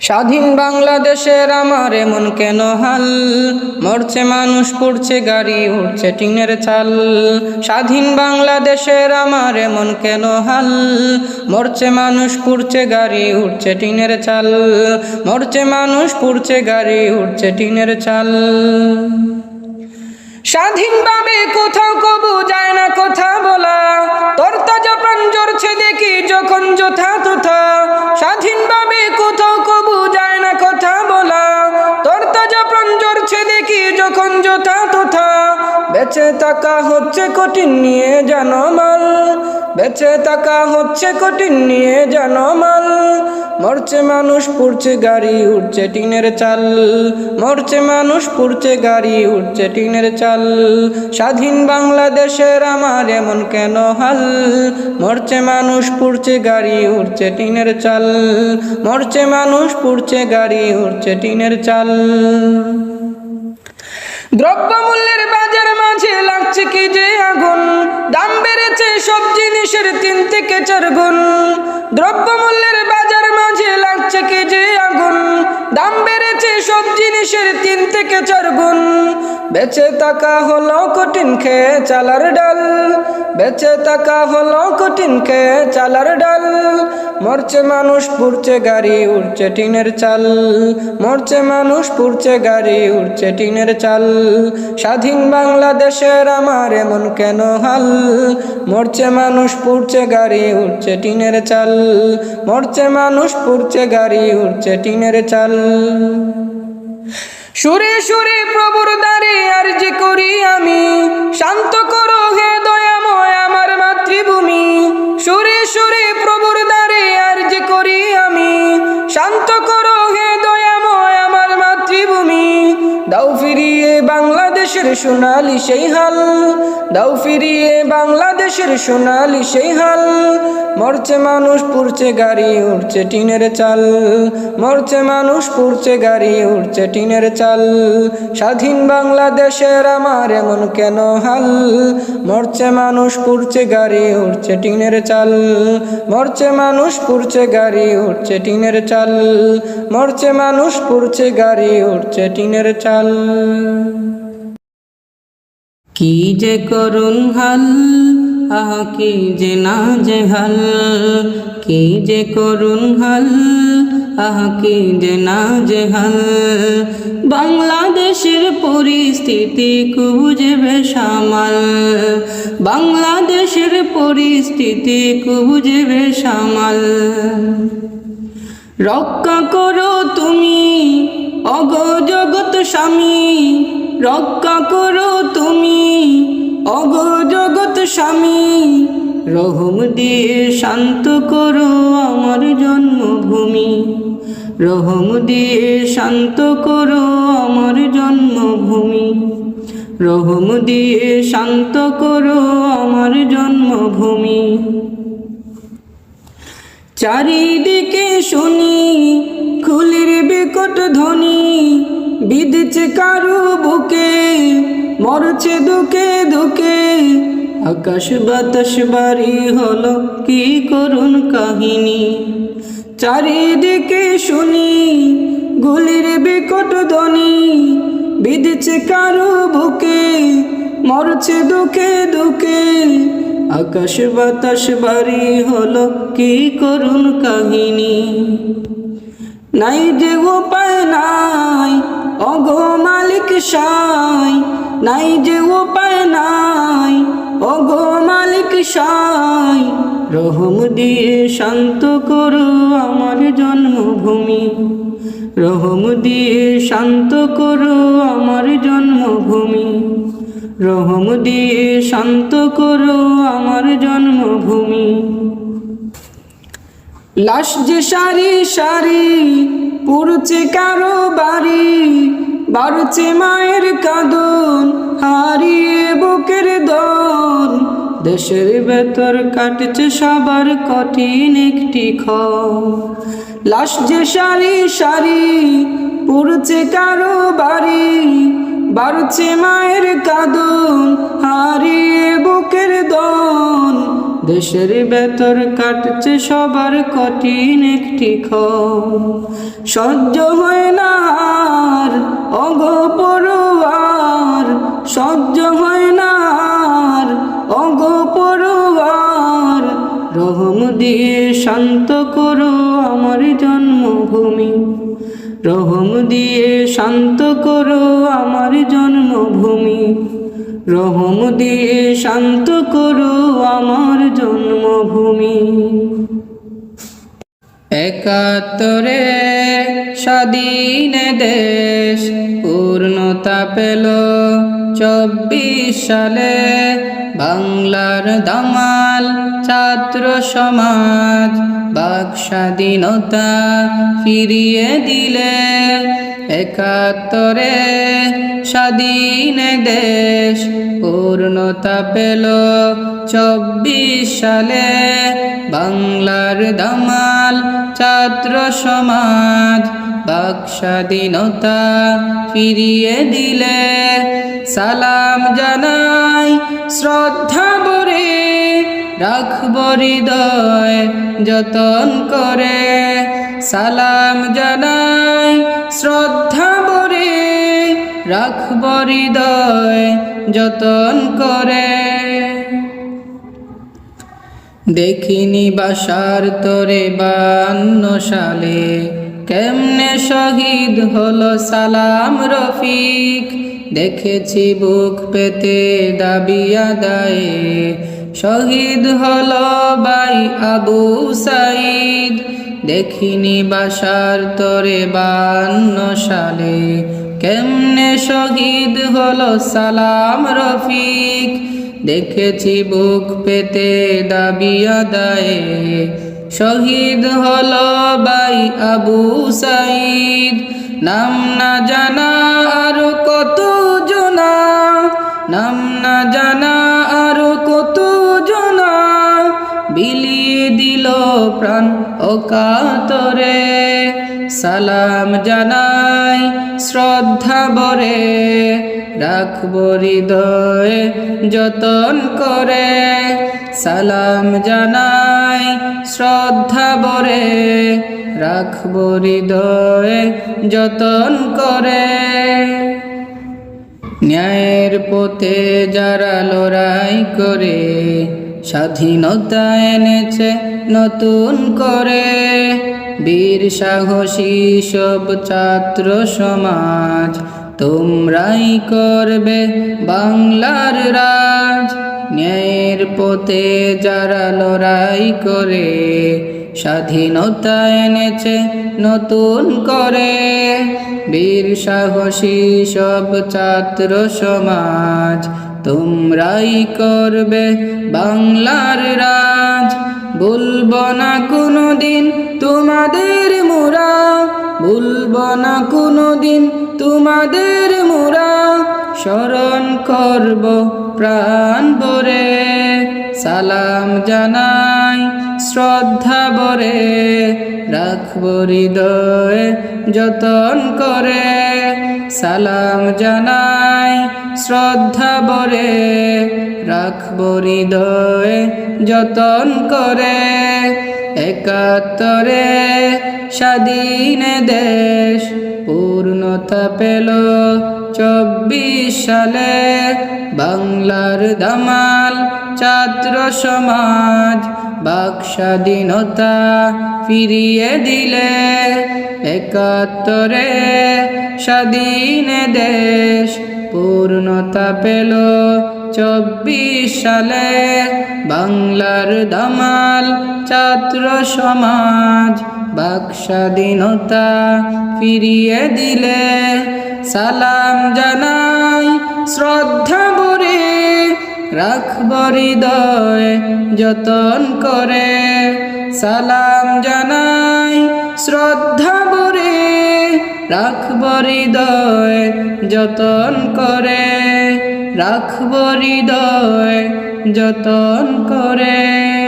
স্বাধীন বাংলাদেশের আমার এমন কেন হাল? মরছে মানুষ, পড়ছে গাড়ি উঠছে টিনের চাল স্বাধীন বাংলাদেশের আমার এমন কেন হাল? মরছে মানুষ, পড়ছে গাড়ি উঠছে টিনের চাল মরছে মানুষ, পড়ছে গাড়ি উঠছে টিনের চাল স্বাধীনভাবে কোথাও কবু যায় না, কথা বলা। তোর তাজা প্রাণ জড়ছে দেখি যখন যথা তথা। স্বাধীনভাবে কোথাও কবু যায় না, কথা বলা। তোর তাজা প্রাণ জড়ছে দেখি যখন যথা তথা। বেঁচে থাকা হচ্ছে কঠিন নিয়ে জানো মাল। বেঁচে থাকা হচ্ছে কঠিন নিয়ে জানো মাল। মরছে মানুষ, পুড়ছে গাড়ি উঠছে টিনের চাল। মরছে মানুষ, পুড়ছে গাড়ি উঠছে টিনের চাল। স্বাধীন বাংলাদেশের আমার এমন কেন হাল? মরছে মানুষ, পুড়ছে গাড়ি উঠছে টিনের চাল। মরছে মানুষ, পুড়ছে গাড়ি উঠছে টিনের চাল। দ্রব্যমূল্যের বাজার মাঝে লাগছে কি যে আগুন? দাম বেড়েছে সব জিনিসের তিন থেকে চার গুণ। দ্রব্যমূল্যের দাম বেড়েছে সব জিনিসের তিন থেকে চার গুণ। বেঁচে থাকা হলো কঠিন খেয়ে চালার ডাল। বেঁচে থাকা হলো কঠিন খেয়ে চালার ডাল। মরছে মানুষ, পুড়ছে গাড়ি উঠছে টিনের চাল। মরছে মানুষ, পুড়ছে গাড়ি উঠছে টিনের চাল। স্বাধীন বাংলাদেশের আমার এমন কেন হাল? মরছে মানুষ, পুড়ছে গাড়ি উঠছে টিনের চাল। মরছে মানুষ, পুড়ছে গাড়ি উঠছে টিনের চাল। সুরে সুরে প্রভুর বাংলাদেশের সোনালি সেই হাল, দাও ফিরিয়ে বাংলাদেশের সোনালি সেই হাল। মরছে মানুষ, পুড়ছে গাড়ি উঠছে টিনের চাল। মরছে মানুষ, পুড়ছে গাড়ি উঠছে টিনের চাল। স্বাধীন বাংলাদেশের আমার এমন কেন হাল? মরছে মানুষ, পুড়ছে গাড়ি উঠছে টিনের চাল। মরছে মানুষ, পুড়ছে গাড়ি উঠছে টিনের চাল। মরছে মানুষ, পুড়ছে গাড়ি উঠছে টিনের চাল। কি যে করুন হাল, আহা, কি যে না যে হাল। কি যে করুন হাল, আহা, কি যে না যে হাল। বাংলাদেশের পরিস্থিতি কুবুঝবে সামাল। বাংলাদেশের পরিস্থিতি কুবুঝবে সামাল। রক্ষা করো তুমি, অগ জগৎ স্বামী। রক্ষা করো তুমি, অগ জগৎ স্বামী। রহম দিয়ে শান্ত করো আমার জন্মভূমি। রহম দিয়ে শান্ত করো আমার জন্মভূমি। রহম দিয়ে শান্ত করো আমার জন্মভূমি। চারিদিকে শুনি, খুলির বিকট ধ্বনি। বিদছে কারু বুকে, মরছে দুকে দুকে আকাশ বাতাস বাড়ি হলো, কি করুন কাহিনী? চারিদিকে শুনি, গুলির বিকট ধ্বনি। বিদছে কারু বুকে, মরছে দুকে দুকে আকাশ বাতাস বাড়ি হলো, কি করুন কাহিনী? নাই যে উপায় নাই, অগো মালিক সাই। নাই যে উপায় নাই, অগো মালিক সাই। রহম দিয়ে শান্ত করো আমার জন্মভূমি। রহম দিয়ে শান্ত করো আমার জন্মভূমি। রহম দিয়ে শান্ত করো আমার জন্মভূমি। লাশ যে সারি সারি পুরুছে কারও বাড়ি, বাড়ছে মায়ের কাঁদন, হারিয়ে বুকের দন। দেশের ভেতর কাটছে সবার কঠিন একটি খ লাশ যে সারি সারি পুরুছে কারও বাড়ি, বাড়ছে মায়ের কাঁদন, হারিয়ে বুকের দন। দেশের ভেতর কাটছে সবার কঠিন একটি ক্ষণ সহ্য হয় না আর, অগপরুয়ার। সহ্য হয় না আর, অগপরুয়ার। রহম দিয়ে শান্ত করো আমার জন্মভূমি। রহম দিয়ে শান্ত করো আমার জন্মভূমি। রহম দিয়ে শান্ত করো আমার জন্মভূমি। একাত্তরে স্বাধীন দেশ পূর্ণতা পেল। চব্বিশ সালে বাংলার দামাল ছাত্র সমাজ বাক স্বাধীনতা ফিরিয়ে দিলে একাত্তরে স্বাধীন দেশ পূর্ণতা পেল। চব্বিশ সালে বাংলার দামাল ছাত্র সমাজ বাক স্বাধীনতা ফিরিয়ে দিলে। সালাম জানাই, শ্রদ্ধা বরে রাখব হৃদয় যতন করে। সালাম জানাই, শ্রদ্ধা বরে রাখব হৃদয় যতন করে। দেখিনি বাসার তোরে বান্ন সালে কেমনে শহীদ হলো সালাম রফিক। দেখেছি বুক পেতে দাবি আদায়ে শহীদ হলো বাই আবু সাইদ দেখিনি বাসার তোরে বান্ন সালে। কেমনে শহীদ হলো সালাম রফিক? দেখেছি বুক পেতে দাবি আদায়ে। শহীদ হলো বাই আবু সাইদ নাম না জানা আরও কত জনা। নাম না জানা আরও দিল প্রাণ অকাতরে। সালাম জানাই, শ্রদ্ধা বরে রাখব হৃদয় যতন করে। সালাম জানাই, শ্রদ্ধা বরে রাখব হৃদয় যতন করে। ন্যায়ের পথে যারা লড়াই করে স্বাধীনতা এনেছে নতুন করে। বীর সাহসী সব ছাত্র সমাজ, তোমরাই করবে বাংলার রাজ। ন্যায়ের পথে যারা লড়াই করে, স্বাধীনতা এনেছে নতুন করে। বীর সাহসী সব ছাত্র সমাজ তোমরাই করবে বাংলার রাজ। ভুলব না কোনো দিন তোমাদের মোরা। ভুলব না কোনো দিন তোমাদের মোরা। স্মরণ করব প্রাণ ভরে। সালাম জানাই, শ্রদ্ধা বরে রাখব হৃদয় যতন করে। সালাম জানাই শ্রদ্ধা বরে রাখব হৃদয় যতন করে। একাত্তরে স্বাধীন দেশ পূর্ণতা পেল। চব্বিশ সালে বাংলার দামাল ছাত্র সমাজ বাক স্বাধীনতা ফিরিয়ে দিলে। একাত্তরে স্বাধীন দেশ পূর্ণতা পেল চব্বিশ সালে। বাংলার দামাল ছাত্র সমাজ বাক স্বাধীনতা ফিরিয়ে দিলে। সালাম জানাই শ্রদ্ধা বরে রাখব হৃদয় যতন করে। সালাম জানাই শ্রদ্ধা বরে রাখব হৃদয় যতন করে রাখব হৃদয় যতন করে।